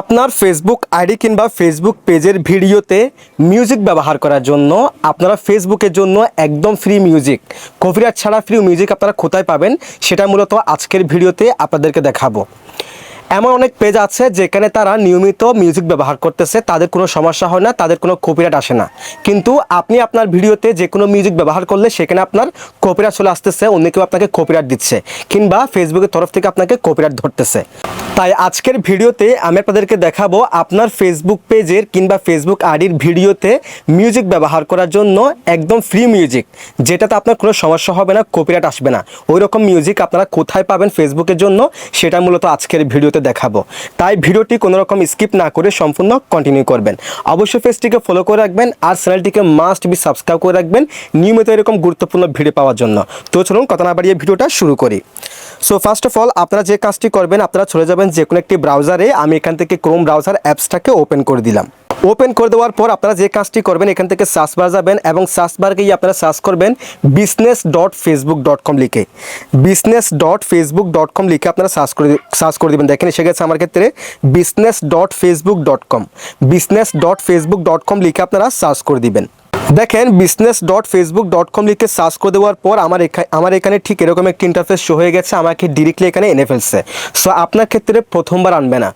আপনার Facebook ID কিংবা Facebook পেজের ভিডিওতে মিউজিক ব্যবহার করার জন্য আপনারা ফেসবুকের জন্য একদম ফ্রি মিউজিক কপিরাইট ছাড়া ফ্রি মিউজিক আপনারা কোথায় পাবেন সেটা মূলত আজকের ভিডিওতে আপনাদেরকে দেখাবো। এমন অনেক পেজ আছে যেখানে তারা নিয়মিত মিউজিক ব্যবহার করতেছে, তাদের কোনো সমস্যা হয় না, তাদের কোনো কপিরাইট আসে না। কিন্তু আপনি আপনার ভিডিওতে যে কোনো মিউজিক ব্যবহার করলে সেখানে আপনার কপিরাইট চলে আসতেছে, অন্য কেউ আপনাকে কপিরাইট দিচ্ছে, কিংবা ফেসবুকের তরফ থেকে আপনাকে কপিরাইট ধরতেছে। তাই আজকের ভিডিওতে আমি আপনাদেরকে দেখাবো আপনার ফেসবুক পেজের কিংবা ফেসবুক আইডির ভিডিওতে মিউজিক ব্যবহার করার জন্য একদম ফ্রি মিউজিক যেটাতে আপনার কোনো সমস্যা হবে না কপিরাইট আসবে না। ওই রকম মিউজিক আপনারা কোথায় পাবেন ফেসবুকের জন্য, সেটা মূলত আজকের ভিডিওতে দেখাবো। তাই ভিডিওটি কোনো রকম স্কিপ না করে সম্পূর্ণ কন্টিনিউ করবেন। অবশ্যই পেজটিকে ফলো করে রাখবেন আর চ্যানেলটিকে মাস্ট বি সাবস্ক্রাইব করে রাখবেন নিয়মিত এরকম গুরুত্বপূর্ণ ভিডিও পাওয়ার জন্য। তো চলুন কথা না বাড়িয়ে ভিডিওটা শুরু করি। সো ফার্স্ট অফ অল আপনারা যে কাজটি করবেন, আপনারা চলে যাবেন যে কোনো একটি ব্রাউজারে আমি এখান থেকে ক্রোম ব্রাউজার অ্যাপসটাকে ওপেন করে দিলাম। ওপেন করে দেওয়ার পর আপনারা যে কাজটি করবেন, এখান থেকে সার্চ বার যাবেন এবং সার্চ বার গিয়ে আপনারা সার্চ করবেন business dot Facebook dot com লিখে। Business dot Facebook dot com লিখে আপনারা সার্চ করে সার্চ করে দেবেন। দেখেন, এসে গেছে আমার ক্ষেত্রে business dot Facebook dot com business dot Facebook dot com লিখে আপনারা সার্চ করে দিবেন। দেখেন business dot Facebook dot com লিখে সার্চ করে দেওয়ার পর আমার এখানে আমার এখানে ঠিক এরকম একটি ইন্টারফেস শো হয়ে গেছে, আমাকে ডিরেক্টলি এখানে এনে ফেলছে। সো আপনার ক্ষেত্রে প্রথমবার আনবে না।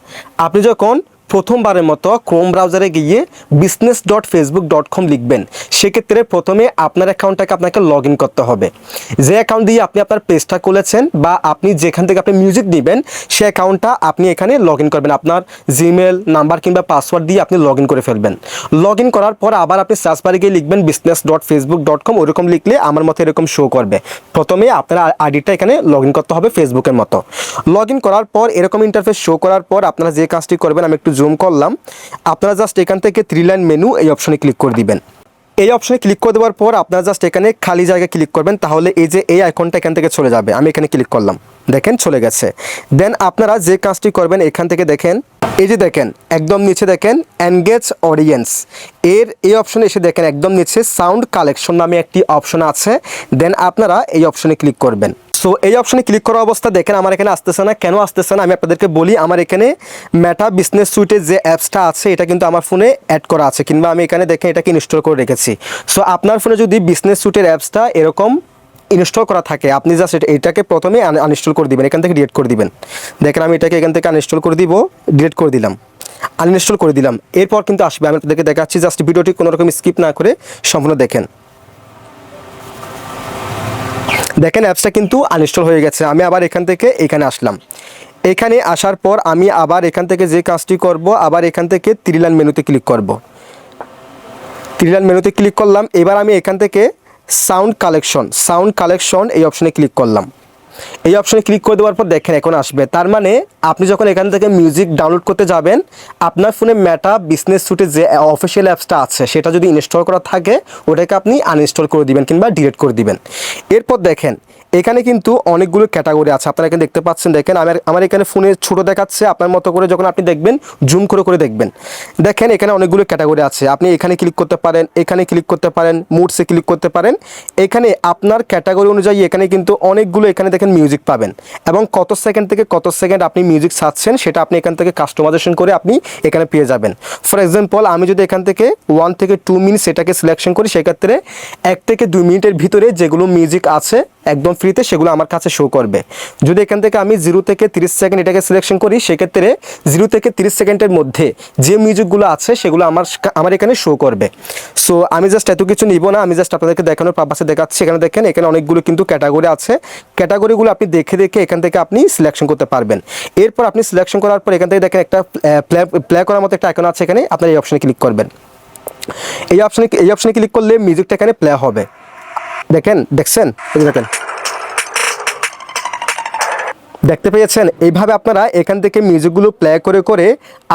আপনি যখন প্রথমবারের মতো ক্রোম ব্রাউজারে গিয়ে business dot Facebook dot com লিখবেন। সেক্ষেত্রে প্রথমে আপনার অ্যাকাউন্টটাকে আপনাকে লগ ইন করতে হবে। যে অ্যাকাউন্ট দিয়ে আপনি আপনার পেজটা খুলেছেন বা আপনি যেখান থেকে আপনি মিউজিক দিবেন, সে অ্যাকাউন্টটা আপনি এখানে লগ ইন করবেন। আপনার জিমেল নাম্বার কিংবা পাসওয়ার্ড দিয়ে আপনি লগ ইন করে ফেলবেন। লগ ইন করার পর আবার আপনি সার্চ বারে গিয়ে লিখবেন business dot Facebook dot com ওরকম লিখলে আমার মতো এরকম শো করবে। প্রথমে আপনার আইডিটা এখানে লগ ইন করতে হবে ফেসবুকের মতো। লগ ইন করার পর এরকম ইন্টারফেস শো করার পর আপনারা যে কাজটি করবেন, আমি একটু জুম করলাম, আপনারা জাস্ট এখান থেকে থ্রি লাইন মেনু এই অপশনে ক্লিক করে দিবেন। এই অপশনে ক্লিক করে দেওয়ার পর আপনারা জাস্ট এখানে খালি জায়গায় ক্লিক করবেন, তাহলে এই যে এই আইকনটা এখান থেকে চলে যাবে। আমি এখানে ক্লিক করলাম। দেখেন, চলে গেছে। দেন আপনারা যে কাজটি করবেন এখান থেকে দেখেন, এই যে দেখেন, একদম নিচে দেখেন এনগেজ অডিয়েন্স এর এই অপশনে এসে দেখেন, একদম নিচে সাউন্ড কালেকশন নামে একটি অপশন আছে। দেন আপনারা এই অপশনে ক্লিক করবেন। সো এই অপশনে ক্লিক করা অবস্থা দেখেন, আমার এখানে আসতেছে না। কেন আসতেছে না? আমি আপনাদেরকে বলি, আমার এখানে মেটা বিজনেস সুইটের যে অ্যাপসটা আছে, এটা কিন্তু আমার ফোনে অ্যাড করা আছে, কিংবা আমি এখানে দেখেন, এটাকে ইনস্টল করে রেখেছি। সো আপনার ফোনে যদি বিজনেস সুইটের অ্যাপসটা এরকম ইনস্টল করা থাকে, আপনি জাস্ট এটাকে প্রথমে আনইনস্টল করে দিবেন, এখান থেকে ডিলিট করে দিবেন। দেখেন, আমি এটাকে এখান থেকে আনইনস্টল করে দিব ডিলিট করে দিলাম। আনইনস্টল করে দিলাম। এরপর কিন্তু আসবে, আমি আপনাদেরকে দেখাচ্ছি জাস্ট ভিডিওটি কোনো রকম স্কিপ না করে সম্পূর্ণ দেখেন। দেখেন অ্যাপসটা কিন্তু আনইনস্টল হয়ে গেছে। আমি আবার এখান থেকে এখানে আসলাম। এখানে আসার পর আমি আবার এখান থেকে যে কাজটি করব, আবার এখান থেকে ত্রিলান মেনুতে ক্লিক করব। ত্রিলান মেনুতে ক্লিক করলাম। এবার আমি এখান থেকে সাউন্ড কালেকশন সাউন্ড কালেকশন এই অপশনে ক্লিক করলাম। এই অপশনে ক্লিক করে দেওয়ার পর দেখেন এখন আসবে। তার মানে আপনি যখন এখান থেকে মিউজিক ডাউনলোড করতে যাবেন, আপনার ফোনে মেটা বিজনেস সুটের যে অফিসিয়াল অ্যাপসটা আছে, সেটা যদি ইনস্টল করা থাকে, ওটাকে আপনি আনইনস্টল করে দিবেন কিংবা ডিলিট করে দিবেন। এরপর দেখেন, এখানে কিন্তু অনেকগুলো ক্যাটাগরি আছে। আপনারা এখানে দেখতে পাচ্ছেন, দেখেন আমার আমার এখানে ফোনে ছোট দেখাচ্ছে, আপনার মতো করে যখন আপনি দেখবেন জুম করে করে দেখবেন। দেখেন এখানে অনেকগুলো ক্যাটাগরি আছে। আপনি এখানে ক্লিক করতে পারেন, এখানে ক্লিক করতে পারেন মুডসে ক্লিক করতে পারেন। এখানে আপনার ক্যাটাগরি অনুযায়ী এখানে কিন্তু অনেকগুলো, এখানে দেখেন মিউজিক পাবেন। এবং কত সেকেন্ড থেকে কত সেকেন্ড আপনি মিউজিক চাচ্ছেন সেটা আপনি এখান থেকে কাস্টমাইজেশন করে আপনি এখানে পেয়ে যাবেন। ফর এক্সাম্পল আমি যদি এখান থেকে ওয়ান থেকে টু মিনিট সেটাকে সিলেকশন করি, সেক্ষেত্রে এক থেকে দুই মিনিটের ভিতরে যেগুলো মিউজিক আছে একদম ফ্রিতে সেগুলো আমার কাছে শো করবে। যদি এখান থেকে আমি জিরো থেকে তিরিশ সেকেন্ড এটাকে সিলেকশন করি, সেক্ষেত্রে জিরো থেকে তিরিশ সেকেন্ডের মধ্যে যে মিউজিকগুলো আছে, সেগুলো আমার আমার এখানে শো করবে। সো আমি জাস্ট এত কিছু নিব না, আমি জাস্ট আপনাদেরকে দেখানোর পারপাসে দেখাচ্ছি। এখানে দেখেন, এখানে অনেকগুলো কিন্তু ক্যাটাগরি আছে। ক্যাটাগরিগুলো আপনি দেখে দেখে এখান থেকে আপনি সিলেকশন করতে পারবেন। এরপর আপনি সিলেকশন করার পর এখান থেকে দেখেন একটা প্লে প্লে করার মতো একটা আইকন আছে এখানে, আপনার এই অপশনে ক্লিক করবেন। এই অপশনে এই অপশনে ক্লিক করলে মিউজিকটা এখানে প্লে হবে। দেখেন, দেখছেন? দেখেন। দেখতে পেয়েছেন, এইভাবে আপনারা এখান থেকে মিউজিকগুলো প্লে করে করে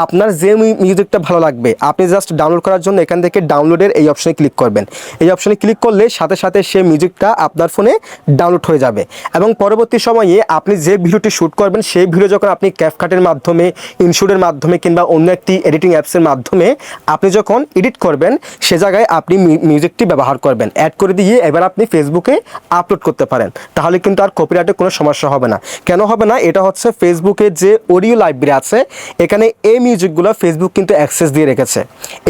আপনার যে মিউজিকটা ভালো লাগবে, আপনি জাস্ট ডাউনলোড করার জন্য এখান থেকে ডাউনলোডের এই অপশনে ক্লিক করবেন। এই অপশনে ক্লিক করলে সাথে সাথে সে মিউজিকটা আপনার ফোনে ডাউনলোড হয়ে যাবে। এবং পরবর্তী সময়ে আপনি যে ভিডিওটি শ্যুট করবেন, সেই ভিডিও যখন আপনি ক্যাপকাটের মাধ্যমে ইনশুটের মাধ্যমে কিংবা অন্য একটি এডিটিং অ্যাপসের মাধ্যমে আপনি যখন এডিট করবেন, সে জায়গায় আপনি মিউজিকটি ব্যবহার করবেন। অ্যাড করে দিয়ে এবার আপনি ফেসবুকে আপলোড করতে পারেন। তাহলে কিন্তু আর কপিরাইটের কোনো সমস্যা হবে না। কেন হবে হবে না, এটা হচ্ছে ফেসবুকের যে অডিও লাইব্রেরি আছে, এখানে এই মিউজিকগুলো ফেসবুক কিন্তু অ্যাক্সেস দিয়ে রেখেছে।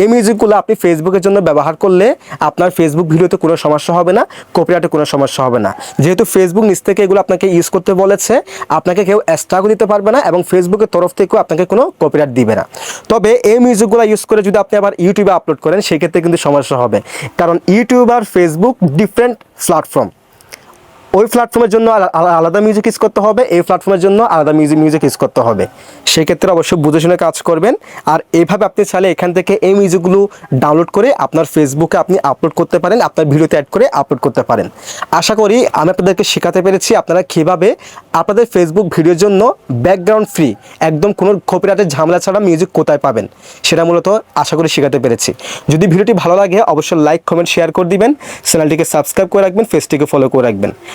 এই মিউজিকগুলো আপনি ফেসবুকের জন্য ব্যবহার করলে আপনার ফেসবুক ভিডিওতে কোনো সমস্যা হবে না কপিরাইটে কোনো সমস্যা হবে না। যেহেতু ফেসবুক নিচ থেকে এগুলো আপনাকে ইউজ করতে বলেছে, আপনাকে কেউ এক্সট্রাও দিতে পারবে না এবং ফেসবুকের তরফ থেকেও আপনাকে কোনো কপিরাইট দিবে না। তবে এই মিউজিকগুলো ইউজ করে যদি আপনি আবার ইউটিউবে আপলোড করেন, সেক্ষেত্রে কিন্তু সমস্যা হবে। কারণ ইউটিউব আর ফেসবুক ডিফারেন্ট প্ল্যাটফর্ম ওই প্ল্যাটফর্মের জন্য আলা- আলা- আলাদা মিউজিক ইউজ করতে হবে, এই প্ল্যাটফর্মের জন্য আলাদা মিউজিক মিউজিক ইউজ করতে হবে। সেক্ষেত্রে অবশ্যই বুঝে শুনে কাজ করবেন। আর এইভাবে আপনি চাইলে এখান থেকে এই মিউজিকগুলো ডাউনলোড করে আপনার ফেসবুকে আপনি আপলোড করতে পারেন, আপনার ভিডিওতে অ্যাড করে আপলোড করতে পারেন। আশা করি আমি আপনাদেরকে শেখাতে পেরেছি আপনারা কীভাবে আপনাদের ফেসবুক ভিডিওর জন্য ব্যাকগ্রাউন্ড ফ্রি একদম কোনো কপিরাইটের ঝামেলা ছাড়া মিউজিক কোথায় পাবেন, সেটা মূলত আশা করি শেখাতে পেরেছি। যদি ভিডিওটি ভালো লাগে, অবশ্যই লাইক কমেন্ট শেয়ার করে দিবেন। চ্যানেলটিকে সাবস্ক্রাইব করে রাখবেন ফেসটিকে ফলো করে রাখবেন।